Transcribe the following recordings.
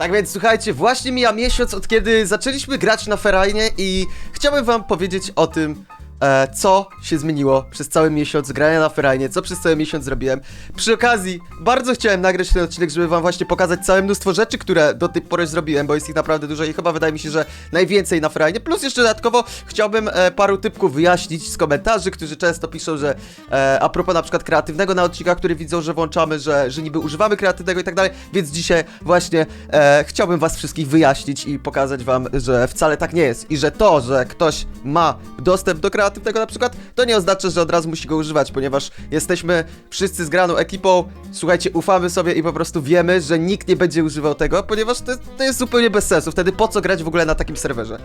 Tak więc słuchajcie, właśnie mija miesiąc od kiedy zaczęliśmy grać na Ferajnie i chciałbym wam powiedzieć o tym, e, co się zmieniło przez cały miesiąc grania na Ferajnie, co przez cały miesiąc zrobiłem. Przy okazji, bardzo chciałem nagrać ten odcinek, żeby wam właśnie pokazać całe mnóstwo rzeczy, które do tej pory zrobiłem, bo jest ich naprawdę dużo i chyba wydaje mi się, że najwięcej na Ferajnie. Plus jeszcze dodatkowo chciałbym e, paru typków wyjaśnić z komentarzy, którzy często piszą, że e, a propos na przykład kreatywnego na odcinkach, który widzą, że włączamy, że, że niby używamy kreatywnego i tak dalej, więc dzisiaj właśnie e, chciałbym was wszystkich wyjaśnić i pokazać wam, że wcale tak nie jest i że to, że ktoś ma dostęp do kreatywnego na przykład, to nie oznacza, że od razu musi go używać, ponieważ jesteśmy wszyscy zgraną ekipą, słuchajcie, ufamy sobie i po prostu wiemy, że nikt nie będzie używał tego, ponieważ to, to jest zupełnie bez sensu, wtedy po co grać w ogóle na takim serwerze.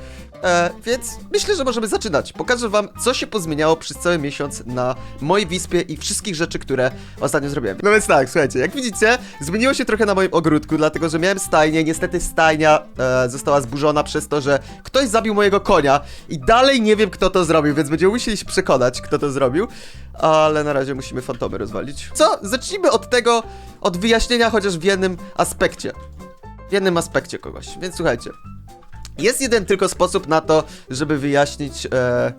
E, więc myślę, że możemy zaczynać. Pokażę wam, co się pozmieniało przez cały miesiąc na mojej wyspie i wszystkich rzeczy, które ostatnio zrobiłem. No więc tak, słuchajcie, jak widzicie, zmieniło się trochę na moim ogródku, dlatego że miałem stajnię, niestety stajnia e, została zburzona przez to, że ktoś zabił mojego konia i dalej nie wiem, kto to zrobił, więc będziemy musieli się przekonać, kto to zrobił, ale na razie musimy fantomy rozwalić. Co? Zacznijmy od tego, od wyjaśnienia chociaż w jednym aspekcie. W jednym aspekcie kogoś, więc słuchajcie. Jest jeden tylko sposób na to, żeby wyjaśnić e,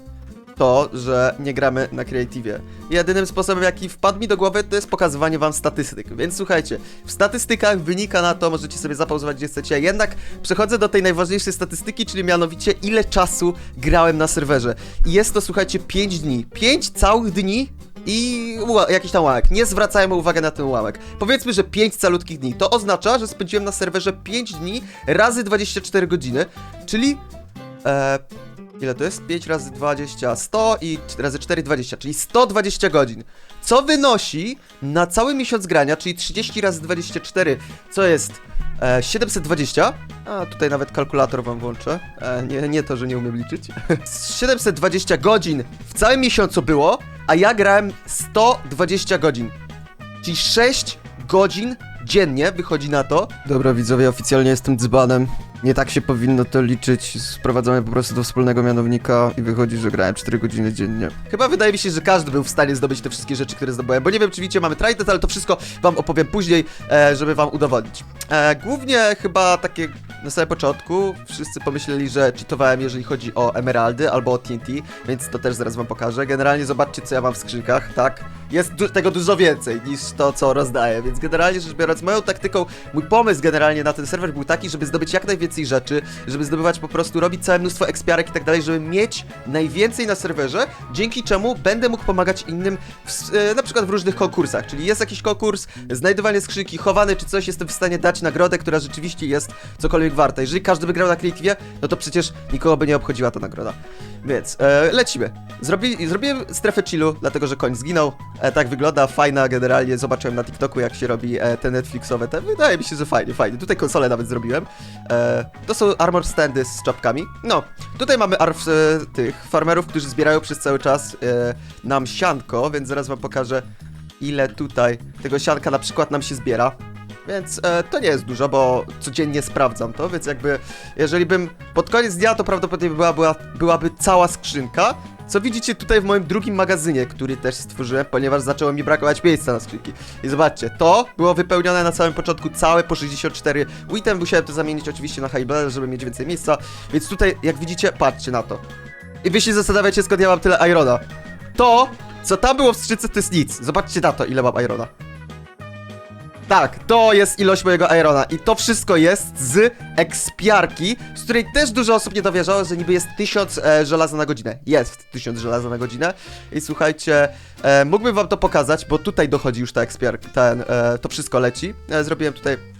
to, że nie gramy na kreatywie. Jedynym sposobem, jaki wpadł mi do głowy, to jest pokazywanie wam statystyk. Więc słuchajcie, w statystykach wynika na to, możecie sobie zapauzować gdzie chcecie, jednak przechodzę do tej najważniejszej statystyki, czyli mianowicie ile czasu grałem na serwerze. I jest to, słuchajcie, 5 dni. 5 całych dni i jakiś tam ułamek. Nie zwracajmy uwagi na ten ułamek. Powiedzmy, że 5 calutkich dni. To oznacza, że spędziłem na serwerze 5 dni razy 24 godziny, czyli... E, ile to jest? 5 razy 20, 100 i 4 razy 4, 20, czyli 120 godzin. Co wynosi na cały miesiąc grania, czyli 30 razy 24, co jest e, 720. A tutaj nawet kalkulator wam włączę. E, nie, nie to, że nie umiem liczyć. 720 godzin w całym miesiącu było, a ja grałem 120 godzin. Czyli 6 godzin dziennie wychodzi na to. Dobra widzowie, oficjalnie jestem dzbanem. Nie tak się powinno to liczyć. Sprowadzamy po prostu do wspólnego mianownika i wychodzi, że grałem 4 godziny dziennie. Chyba wydaje mi się, że każdy był w stanie zdobyć te wszystkie rzeczy, które zdobyłem, bo nie wiem czy widzicie, mamy trident, ale to wszystko wam opowiem później, e, żeby wam udowodnić. E, głównie chyba takie na samym początku wszyscy pomyśleli, że cheatowałem, jeżeli chodzi o emeraldy albo o TNT, więc to też zaraz wam pokażę. Generalnie zobaczcie, co ja mam w skrzynkach, tak? Jest du tego dużo więcej niż to, co rozdaję, więc generalnie rzecz biorąc, moją taktyką, mój pomysł generalnie na ten serwer był taki, żeby zdobyć jak najwięcej rzeczy, żeby zdobywać po prostu, robić całe mnóstwo ekspiarek i tak dalej, żeby mieć najwięcej na serwerze, dzięki czemu będę mógł pomagać innym w, e, na przykład w różnych konkursach, czyli jest jakiś konkurs, znajdowanie skrzynki, chowany czy coś, jestem w stanie dać nagrodę, która rzeczywiście jest cokolwiek warta. Jeżeli każdy wygrał na Creative, no to przecież nikogo by nie obchodziła ta nagroda. Więc e, lecimy. Zrobi, zrobiłem strefę chillu, dlatego że koń zginął. E, tak wygląda, fajna generalnie. Zobaczyłem na TikToku, jak się robi e, te Netflixowe. Te, wydaje mi się, że fajnie, fajnie. Tutaj konsolę nawet zrobiłem. E, to są armor standy z czapkami. No, tutaj mamy arf, tych farmerów, którzy zbierają przez cały czas nam sianko, więc zaraz wam pokażę, ile tutaj tego sianka na przykład nam się zbiera. Więc e, to nie jest dużo, bo codziennie sprawdzam to, więc jakby jeżeli bym pod koniec dnia, to prawdopodobnie była, była, byłaby cała skrzynka. Co widzicie tutaj w moim drugim magazynie, który też stworzyłem, ponieważ zaczęło mi brakować miejsca na skrzynki. I zobaczcie, to było wypełnione na samym początku całe po 64 witem. Musiałem to zamienić oczywiście na Highbell, żeby mieć więcej miejsca. Więc tutaj, jak widzicie, patrzcie na to. I wy się zastanawiacie, skąd ja mam tyle Irona. To, co tam było w skrzynce, to jest nic. Zobaczcie na to, ile mam Irona. Tak, to jest ilość mojego Irona i to wszystko jest z ekspiarki, z której też dużo osób nie dowierzało, że niby jest 1000 e, żelaza na godzinę. Jest 1000 żelaza na godzinę i słuchajcie, e, mógłbym wam to pokazać, bo tutaj dochodzi już ta ekspiarka, ten, e, to wszystko leci. E, zrobiłem tutaj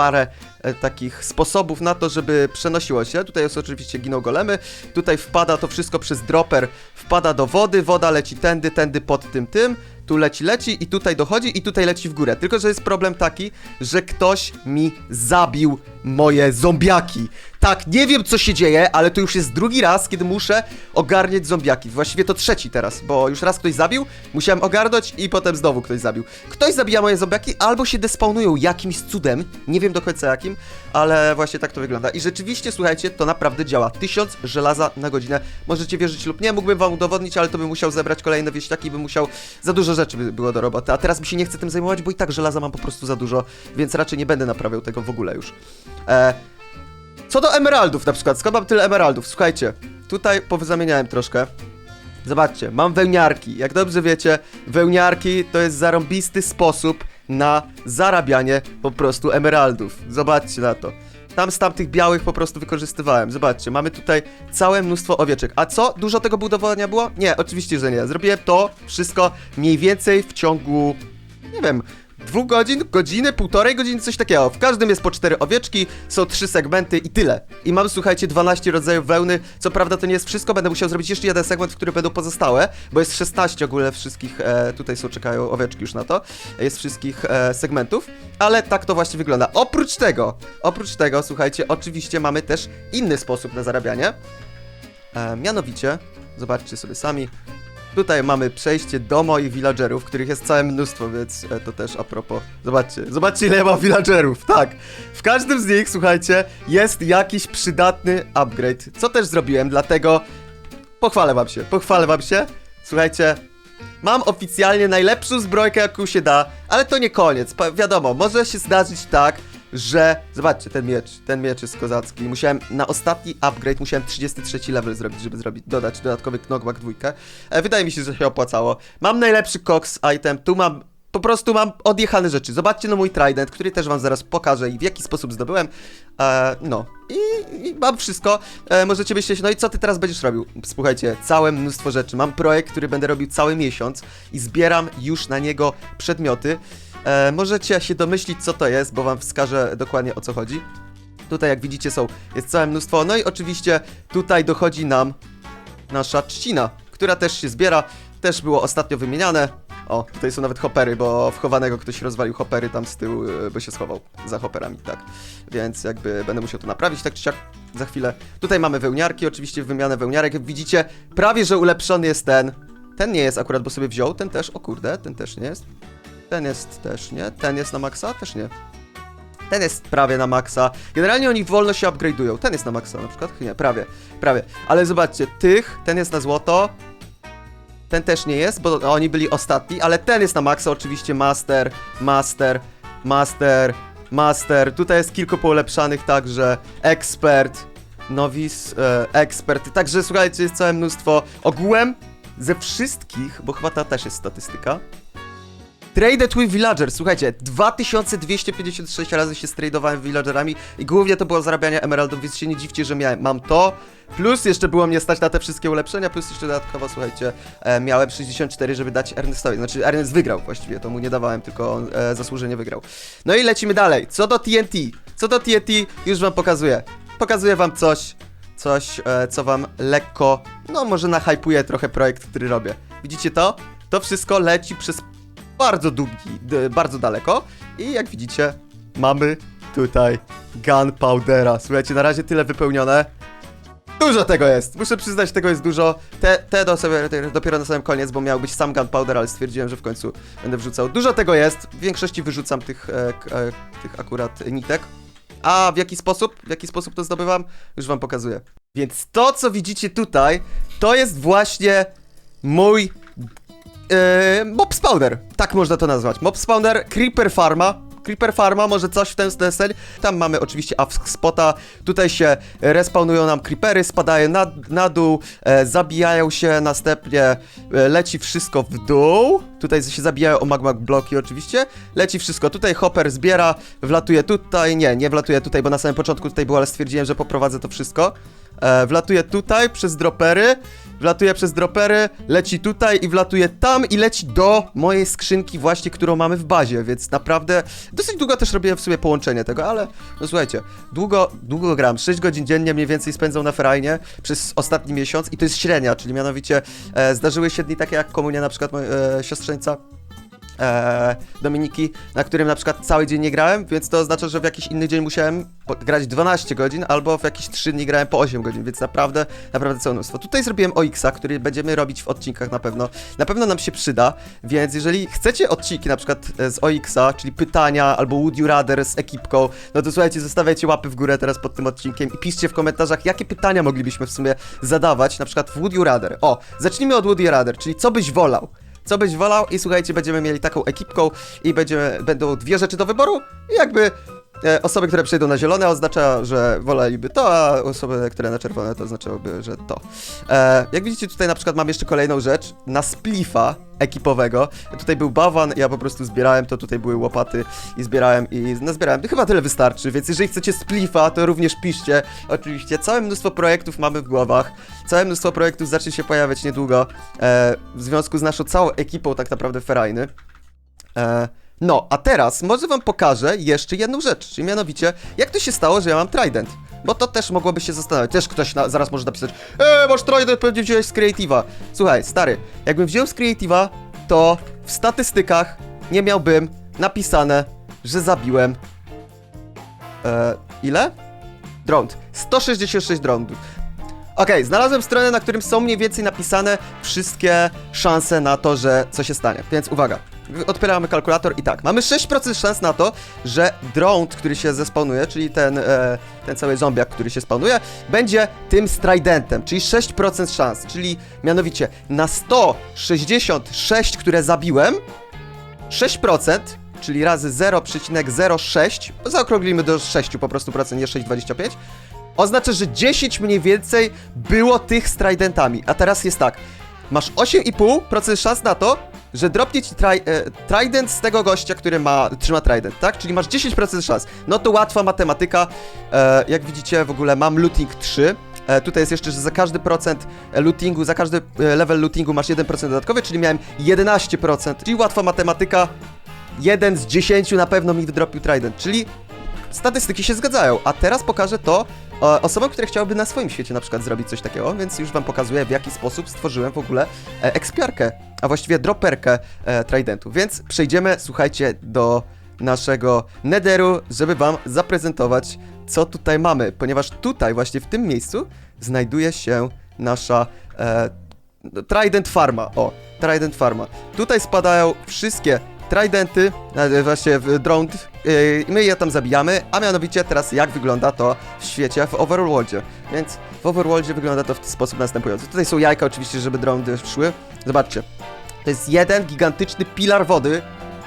parę e, takich sposobów na to, żeby przenosiło się. Tutaj jest oczywiście giną golemy. Tutaj wpada to wszystko przez dropper, wpada do wody, woda leci tędy, tędy pod tym, tym. Tu leci, leci i tutaj dochodzi i tutaj leci w górę. Tylko, że jest problem taki, że ktoś mi zabił moje zombiaki. Tak, nie wiem co się dzieje, ale to już jest drugi raz, kiedy muszę ogarniać zombiaki. Właściwie to trzeci teraz, bo już raz ktoś zabił, musiałem ogarnąć i potem znowu ktoś zabił. Ktoś zabija moje zombiaki albo się despawnują jakimś cudem, nie wiem do końca jakim, ale właśnie tak to wygląda. I rzeczywiście, słuchajcie, to naprawdę działa. Tysiąc żelaza na godzinę. Możecie wierzyć lub nie, mógłbym wam udowodnić, ale to bym musiał zebrać kolejne wieśniaki i bym musiał za dużo rzeczy by było do roboty, a teraz mi się nie chce tym zajmować, bo i tak żelaza mam po prostu za dużo, więc raczej nie będę naprawiał tego w ogóle już. E, co do emeraldów na przykład, skąd mam tyle emeraldów? Słuchajcie, tutaj powyzamieniałem troszkę. Zobaczcie, mam wełniarki. Jak dobrze wiecie, wełniarki to jest zarąbisty sposób na zarabianie po prostu emeraldów. Zobaczcie na to. Tam z tamtych białych po prostu wykorzystywałem. Zobaczcie, mamy tutaj całe mnóstwo owieczek. A co? Dużo tego budowania było? Nie, oczywiście, że nie. Zrobiłem to wszystko mniej więcej w ciągu, nie wiem, dwóch godzin, godziny, półtorej godziny, coś takiego. W każdym jest po cztery owieczki, są trzy segmenty i tyle. I mam, słuchajcie, 12 rodzajów wełny. Co prawda to nie jest wszystko, będę musiał zrobić jeszcze jeden segment, w którym będą pozostałe, bo jest 16 ogólnie wszystkich, e, tutaj są, czekają owieczki już na to, jest wszystkich e, segmentów, ale tak to właśnie wygląda. Oprócz tego, oprócz tego, słuchajcie, oczywiście mamy też inny sposób na zarabianie. E, mianowicie, zobaczcie sobie sami, Tutaj mamy przejście do moich villagerów, których jest całe mnóstwo, więc e, to też a propos. Zobaczcie, zobaczcie ile ja mam villagerów, tak. W każdym z nich, słuchajcie, jest jakiś przydatny upgrade, co też zrobiłem, dlatego pochwalę wam się, pochwalę wam się. Słuchajcie, mam oficjalnie najlepszą zbrojkę, jaką się da, ale to nie koniec. Wiadomo, może się zdarzyć tak, że... Zobaczcie, ten miecz, ten miecz jest kozacki. Musiałem, na ostatni upgrade musiałem 33 level zrobić, żeby zrobić, dodać dodatkowy knockback dwójkę. E, wydaje mi się, że się opłacało. Mam najlepszy cox item, tu mam... Po prostu mam odjechane rzeczy. Zobaczcie na mój trident, który też wam zaraz pokażę i w jaki sposób zdobyłem. E, no. I, I mam wszystko. E, możecie myśleć, no i co ty teraz będziesz robił? Słuchajcie, całe mnóstwo rzeczy. Mam projekt, który będę robił cały miesiąc i zbieram już na niego przedmioty. E, możecie się domyślić, co to jest, bo wam wskażę dokładnie o co chodzi. Tutaj, jak widzicie, są, jest całe mnóstwo. No i oczywiście tutaj dochodzi nam nasza trzcina, która też się zbiera. Też było ostatnio wymieniane. O, tutaj są nawet hopery, bo wchowanego ktoś rozwalił hopery tam z tyłu, e, bo się schował za hoperami, tak. Więc jakby będę musiał to naprawić, tak czy siak, za chwilę. Tutaj mamy wełniarki, oczywiście wymianę wełniarek. Jak widzicie, prawie że ulepszony jest ten. Ten nie jest akurat, bo sobie wziął, ten też, o kurde, ten też nie jest. Ten jest też nie. Ten jest na maksa? Też nie. Ten jest prawie na maksa. Generalnie oni wolno się upgrade'ują. Ten jest na maksa na przykład? Nie, prawie. Prawie. Ale zobaczcie, tych, ten jest na złoto. Ten też nie jest, bo oni byli ostatni, ale ten jest na maksa, oczywiście master, master, master, master. Tutaj jest kilku poulepszanych także. Expert, nowice, e, ekspert. Także słuchajcie, jest całe mnóstwo. Ogółem ze wszystkich, bo chyba ta też jest statystyka. Traded with Villager, słuchajcie, 2256 razy się stradowałem villagerami i głównie to było zarabianie emeraldów, więc się nie dziwcie, że miałem, mam to, plus jeszcze było mnie stać na te wszystkie ulepszenia, plus jeszcze dodatkowo, słuchajcie, e, miałem 64, żeby dać Ernestowi, znaczy Ernest wygrał właściwie, to mu nie dawałem, tylko on e, zasłużenie wygrał. No i lecimy dalej, co do TNT, co do TNT już wam pokazuję, pokazuję wam coś, coś, e, co wam lekko, no może nahypuje trochę projekt, który robię. Widzicie to? To wszystko leci przez bardzo długi, bardzo daleko i jak widzicie mamy tutaj gunpowdera. Słuchajcie, na razie tyle wypełnione. Dużo tego jest, muszę przyznać, tego jest dużo. Te, te do sobie, te dopiero na samym koniec, bo miał być sam gunpowder, ale stwierdziłem, że w końcu będę wrzucał. Dużo tego jest, w większości wyrzucam tych, e, e, tych akurat nitek. A w jaki sposób? W jaki sposób to zdobywam? Już wam pokazuję. Więc to, co widzicie tutaj, to jest właśnie mój Yy, Mob Spawner, tak można to nazwać. Mob Spawner, Creeper Farma. Creeper Farma, może coś w ten deseń. Tam mamy oczywiście Ask Spota. Tutaj się respawnują nam creepery, spadają na, na dół, e, zabijają się, następnie e, leci wszystko w dół. Tutaj się zabijają o magma bloki oczywiście. Leci wszystko. Tutaj hopper zbiera, wlatuje tutaj. Nie, nie wlatuje tutaj, bo na samym początku tutaj było, ale stwierdziłem, że poprowadzę to wszystko. E, wlatuje tutaj przez dropery, wlatuje przez dropery, leci tutaj i wlatuje tam i leci do mojej skrzynki właśnie, którą mamy w bazie, więc naprawdę dosyć długo też robiłem w sumie połączenie tego, ale no słuchajcie, długo, długo gram, 6 godzin dziennie mniej więcej spędzam na ferajnie przez ostatni miesiąc i to jest średnia, czyli mianowicie e, zdarzyły się dni takie jak komunia na przykład mojej e, siostrzeńca, e, Dominiki, na którym na przykład cały dzień nie grałem, więc to oznacza, że w jakiś inny dzień musiałem grać 12 godzin, albo w jakieś 3 dni grałem po 8 godzin, więc naprawdę, naprawdę całe mnóstwo. Tutaj zrobiłem OX-a, który będziemy robić w odcinkach na pewno. Na pewno nam się przyda, więc jeżeli chcecie odcinki na przykład e, z OX-a, czyli pytania, albo Would You Rather z ekipką, no to słuchajcie, zostawiajcie łapy w górę teraz pod tym odcinkiem i piszcie w komentarzach, jakie pytania moglibyśmy w sumie zadawać, na przykład w Would You Rather. O, zacznijmy od Would You Rather, czyli co byś wolał? Co byś wolał? I słuchajcie, będziemy mieli taką ekipką i będziemy, będą dwie rzeczy do wyboru. I jakby osoby, które przejdą na zielone oznacza, że woleliby to, a osoby, które na czerwone to oznaczałoby, że to. E, jak widzicie tutaj na przykład mam jeszcze kolejną rzecz, na splifa ekipowego. Tutaj był bawan, ja po prostu zbierałem to, tutaj były łopaty i zbierałem i nazbierałem. Chyba tyle wystarczy, więc jeżeli chcecie splifa, to również piszcie. Oczywiście całe mnóstwo projektów mamy w głowach, całe mnóstwo projektów zacznie się pojawiać niedługo e, w związku z naszą całą ekipą tak naprawdę ferajny. E, no, a teraz może wam pokażę jeszcze jedną rzecz, czyli mianowicie, jak to się stało, że ja mam trident. Bo to też mogłoby się zastanawiać. Też ktoś na, zaraz może napisać, eee, masz trident, pewnie wziąłeś z Creative'a. Słuchaj, stary, jakbym wziął z Creative'a, to w statystykach nie miałbym napisane, że zabiłem... E, ile? Drąd. 166 drądów. Okej, znalazłem stronę, na którym są mniej więcej napisane wszystkie szanse na to, że coś się stanie. Więc uwaga. Odpieramy kalkulator i tak, mamy 6% szans na to, że drone, który się zespawnuje, czyli ten, e, ten cały zombiak, który się spawnuje, będzie tym stridentem, czyli 6% szans, czyli mianowicie na 166, które zabiłem, 6%, czyli razy 0,06, zaokrąglimy do 6 po prostu procent, nie 6,25, oznacza, że 10 mniej więcej było tych z tridentami. A teraz jest tak, masz 8,5% szans na to, że dropnie ci tri e, trident z tego gościa, który ma, trzyma trident, tak? Czyli masz 10% szans. No to łatwa matematyka. E, jak widzicie, w ogóle mam looting 3. E, tutaj jest jeszcze, że za każdy procent e, lootingu, za każdy e, level lootingu masz 1% dodatkowy, czyli miałem 11%. Czyli łatwa matematyka. Jeden z 10 na pewno mi wydropił trident, czyli statystyki się zgadzają. A teraz pokażę to e, osobom, które chciałyby na swoim świecie na przykład zrobić coś takiego, więc już wam pokazuję w jaki sposób stworzyłem w ogóle e, ekspiarkę, a właściwie droperkę e, tridentu. Więc przejdziemy, słuchajcie, do naszego netheru, żeby wam zaprezentować, co tutaj mamy, ponieważ tutaj właśnie w tym miejscu znajduje się nasza e, Trident Farma. O, Trident Farma. Tutaj spadają wszystkie Tridenty, e, właśnie w drone, e, my je tam zabijamy, a mianowicie teraz jak wygląda to w świecie w Overworldzie. Więc w Overworldzie wygląda to w sposób następujący. Tutaj są jajka oczywiście, żeby drony szły. Zobaczcie. To jest jeden gigantyczny pilar wody,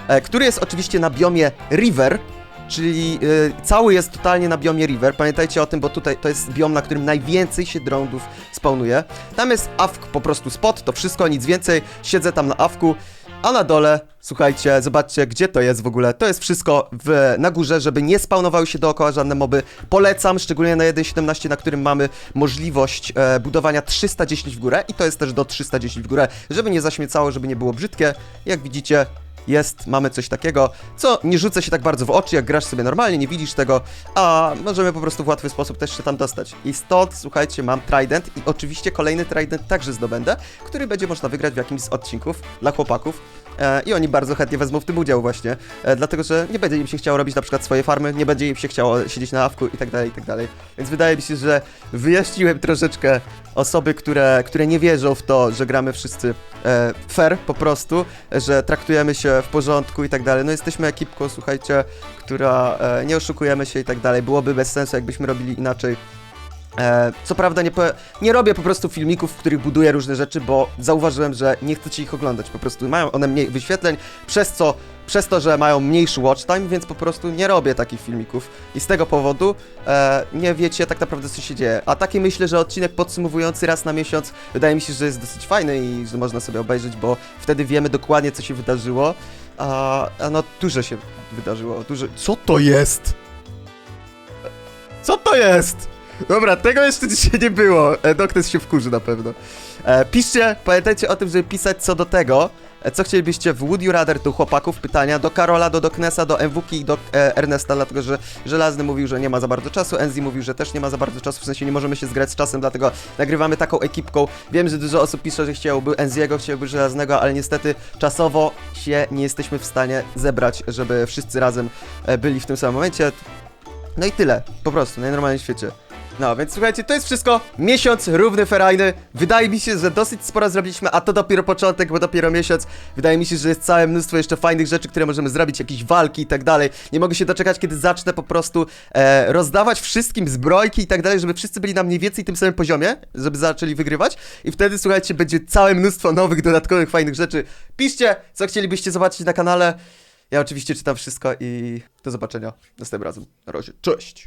e, który jest oczywiście na biomie River, czyli cały jest totalnie na biomie River. Pamiętajcie o tym, bo tutaj to jest biom, na którym najwięcej się drądów spawnuje. Tam jest awk po prostu spot, to wszystko, nic więcej. Siedzę tam na awku. A na dole, słuchajcie, zobaczcie, gdzie to jest w ogóle. To jest wszystko w, na górze, żeby nie spawnowały się dookoła żadne moby. Polecam, szczególnie na 1.17, na którym mamy możliwość e, budowania 310 w górę i to jest też do 310 w górę, żeby nie zaśmiecało, żeby nie było brzydkie. Jak widzicie, jest, mamy coś takiego, co nie rzuca się tak bardzo w oczy, jak grasz sobie normalnie, nie widzisz tego, a możemy po prostu w łatwy sposób też się tam dostać. I stąd, słuchajcie, mam Trident i oczywiście kolejny Trident także zdobędę, który będzie można wygrać w jakimś z odcinków dla chłopaków. E, I oni bardzo chętnie wezmą w tym udział właśnie, e, dlatego że nie będzie im się chciało robić na przykład swoje farmy, nie będzie im się chciało siedzieć na awku i tak dalej, i tak dalej. Więc wydaje mi się, że wyjaśniłem troszeczkę osoby, które, które nie wierzą w to, że gramy wszyscy e, fair po prostu, że traktujemy się w porządku i tak dalej. No jesteśmy ekipką, słuchajcie, która e, nie oszukujemy się i tak dalej. Byłoby bez sensu, jakbyśmy robili inaczej. E, co prawda nie, nie robię po prostu filmików, w których buduję różne rzeczy, bo zauważyłem, że nie chcecie ich oglądać. Po prostu mają one mniej wyświetleń, przez co przez to, że mają mniejszy watch time, więc po prostu nie robię takich filmików. I z tego powodu e, nie wiecie tak naprawdę, co się dzieje. A taki myślę, że odcinek podsumowujący raz na miesiąc wydaje mi się, że jest dosyć fajny i że można sobie obejrzeć, bo wtedy wiemy dokładnie, co się wydarzyło. A, a no, dużo się wydarzyło. Dużo... Co to jest? Co to jest? Dobra, tego jeszcze dzisiaj nie było. E, Doknes się wkurzy na pewno. E, piszcie, pamiętajcie o tym, żeby pisać co do tego, co chcielibyście w Would You Rather do chłopaków, pytania do Karola, do Doknesa, do MWK i do e, Ernesta, dlatego że Żelazny mówił, że nie ma za bardzo czasu, Enzi mówił, że też nie ma za bardzo czasu, w sensie nie możemy się zgrać z czasem, dlatego nagrywamy taką ekipką. Wiem, że dużo osób pisze, że chciałoby Enziego, chciałoby Żelaznego, ale niestety czasowo się nie jesteśmy w stanie zebrać, żeby wszyscy razem e, byli w tym samym momencie. No i tyle, po prostu, najnormalniej w świecie. No, więc słuchajcie, to jest wszystko. Miesiąc równy ferajny. Wydaje mi się, że dosyć sporo zrobiliśmy, a to dopiero początek, bo dopiero miesiąc. Wydaje mi się, że jest całe mnóstwo jeszcze fajnych rzeczy, które możemy zrobić, jakieś walki i tak dalej. Nie mogę się doczekać, kiedy zacznę po prostu e, rozdawać wszystkim zbrojki i tak dalej, żeby wszyscy byli na mniej więcej tym samym poziomie, żeby zaczęli wygrywać. I wtedy, słuchajcie, będzie całe mnóstwo nowych, dodatkowych, fajnych rzeczy. Piszcie, co chcielibyście zobaczyć na kanale. Ja oczywiście czytam wszystko i do zobaczenia następnym razem. Na razie, cześć!